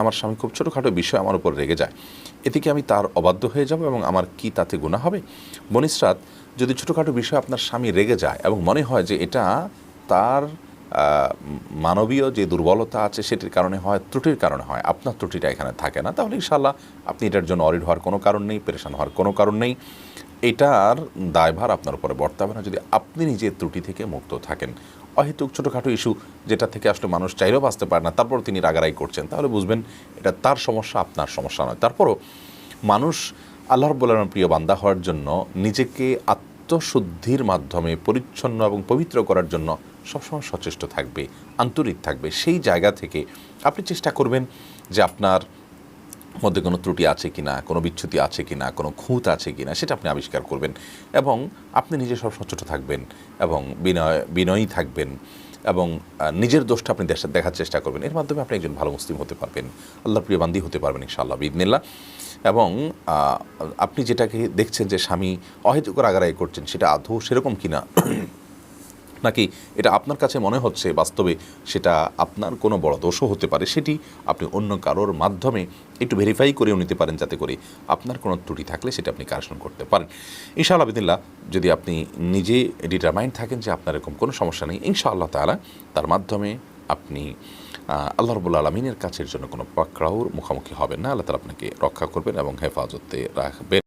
আমার স্বামী খুব ছোটোখাটো বিষয় আমার উপর রেগে যায়। এতে কি আমি তার অবাধ্য হয়ে যাব এবং আমার কি তাতে গুণা হবে? বনিসরাত, যদি ছোটোখাটো বিষয় আপনার স্বামী রেগে যায় এবং মনে হয় যে এটা তার মানবীয় যে দুর্বলতা আছে সেটির কারণে হয়, ত্রুটির কারণে হয়, আপনার ত্রুটিটা এখানে থাকে না। তাহলে ইনশাল্লাহ আপনি এটার জন্য অরিড হওয়ার কোনো কারণ নেই, পেরেশান হওয়ার কোনো কারণ নেই। এটার দায়ভার আপনার উপরে বর্তাবে না। যদি আপনি নিজে ত্রুটি থেকে মুক্ত থাকেন, অহেতুক ছোটোখাটো ইস্যু যেটা থেকে আসলে মানুষ চাইলেও বাঁচতে পারে না তারপর তিনি রাগারাই করছেন, তাহলে বুঝবেন এটা তার সমস্যা, আপনার সমস্যা নয়। তারপরও মানুষ আল্লাহ রব্বুল আলমের প্রিয় বান্দা হওয়ার জন্য নিজেকে আত্মশুদ্ধির মাধ্যমে পরিচ্ছন্ন এবং পবিত্র করার জন্য সবসময় সচেষ্ট থাকবে, আন্তরিক থাকবে। সেই জায়গা থেকে আপনি চেষ্টা করবেন যে আপনার মধ্যে কোনো ত্রুটি আছে কি না কোনো বিচ্যুতি আছে কি না কোনো খুঁত আছে কি না সেটা আপনি আবিষ্কার করবেন এবং আপনি নিজে সব সচেষ্ট থাকবেন এবং বিনয়, বিনয়ী থাকবেন এবং নিজের দোষটা আপনি দেখার চেষ্টা করবেন। এর মাধ্যমে আপনি একজন ভালো মুসলিম হতে পারবেন। আল্লাহ প্রিয় বান্দি হতে পারবেন ইনশাআল্লাহ বিদনিল্লা এবং আপনি যেটাকে দেখছেন যে স্বামী অহেতুক রাগারাই করছেন, সেটা আদৌ সেরকম কিনা? নাকি এটা আপনার কাছে মনে হচ্ছে বাস্তবে সেটা আপনার কোনো বড় দোষও হতে পারে? সেটি আপনি অন্য কারোর মাধ্যমে একটু ভেরিফাই করেও নিতে পারেন যাতে করে আপনার কোনো ত্রুটি থাকলে সেটা আপনি কারেকশন করতে পারেন। ইনশাআল্লাহ বিদিল্লা যদি আপনি নিজে ডিটারমাইন্ড থাকেন যে আপনার এরকম কোনো সমস্যা নেই, ইনশাআল্লাহ তাআলা তার মাধ্যমে আপনি আল্লাহ রবুল্লা আলমিনের কাছের জন্য কোনো পাকড়াউর মুখোমুখি হবেন না। আল্লাহ তালা আপনাকে রক্ষা করবেন এবং হেফাজতে রাখবেন।